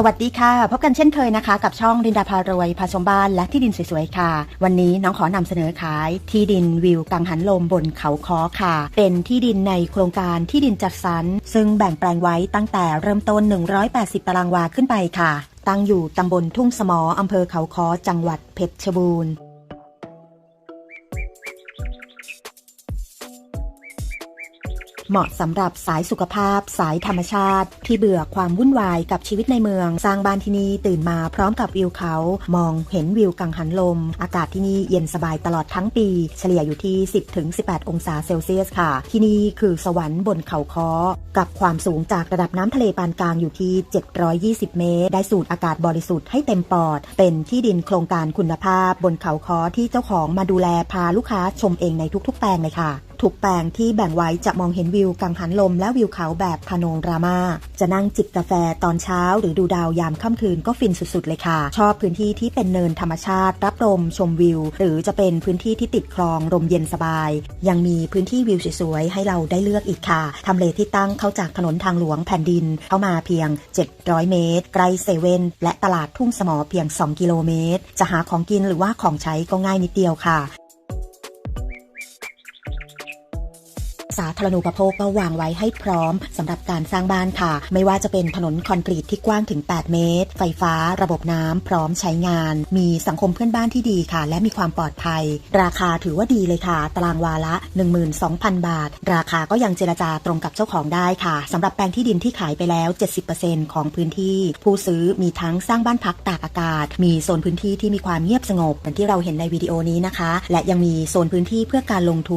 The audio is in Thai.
สวัสดีค่ะ พบกันเช่นเคยนะคะ กับช่องดินดาพารวยพาชมบ้านและที่ดินสวยๆค่ะ วันนี้น้องขอนำเสนอขายที่ดินวิวกังหันลมบนเขาคอค่ะ เป็นที่ดินในโครงการที่ดินจัดสรรซึ่งแบ่งแปลงไว้ตั้งแต่เริ่มต้น 180 ตารางวาขึ้นไปค่ะ ตั้งอยู่ตำบลทุ่งสมออำเภอเขาคอจังหวัดเพชรบูรณ์ เหมาะสำหรับสายสุขภาพ สายธรรมชาติ ที่เบื่อความวุ่นวายกับชีวิตในเมือง สร้างบ้านที่นี่ตื่นมาพร้อมกับวิวเขา มองเห็นวิวกังหันลม อากาศที่นี่เย็นสบายตลอดทั้งปี เฉลี่ยอยู่ที่ 10-18 องศาเซลเซียสค่ะ ที่นี่คือสวรรค์บนเขาค้อ กับความสูงจากระดับน้ำทะเลปานกลางอยู่ที่ 720 เมตร ได้สูดอากาศบริสุทธิ์ให้เต็มปอด เป็นที่ดินโครงการคุณภาพบนเขาค้อที่เจ้าของมาดูแลพาลูกค้าชมเองในทุกๆ แปลงเลยค่ะ ทุกแปลงที่แบ่งไว้จะมองเห็นวิวกังหันลมและวิวเขาแบบพาโนรามา จะนั่งจิบกาแฟตอนเช้า หรือดูดาวยามค่ำคืนก็ฟินสุด ๆ เลยค่ะ ชอบพื้นที่ที่เป็นเนินธรรมชาติ รับลมชมวิว หรือจะเป็นพื้นที่ที่ติดคลองลมเย็นสบาย ยังมีพื้นที่วิวสวยๆให้เราได้เลือกอีกค่ะทำเลที่ตั้งเข้าจากถนนทางหลวงแผ่นดินเข้ามาเพียง 700 เมตรใกล้เซเว่นและตลาดทุ่งสมอเพียง 2 กิโลเมตร จะหาของกินหรือว่าของใช้ก็ง่ายนิดเดียวค่ะ สาธารณูปโภคก็วางไว้ให้พร้อมสำหรับการสร้างบ้านค่ะ ไม่ว่าจะเป็นถนนคอนกรีตที่กว้างถึง 8 เมตร ไฟฟ้า ระบบน้ำพร้อมใช้งาน มีสังคมเพื่อนบ้านที่ดีค่ะ และมีความปลอดภัย ราคาถือว่าดีเลยค่ะ ตารางวาละ 12,000 บาท ราคาก็ยังเจรจาตรงกับเจ้าของได้ค่ะสำหรับแปลงที่ดินที่ขายไปแล้ว 70%ของพื้นที่ ผู้ซื้อมีทั้งสร้างบ้านพักตากอากาศ มีโซนพื้นที่ที่มีความเงียบสงบเหมือนที่เราเห็นในวิดีโอนี้นะคะ และยังมีโซนพื้นที่เพื่อการลงทุน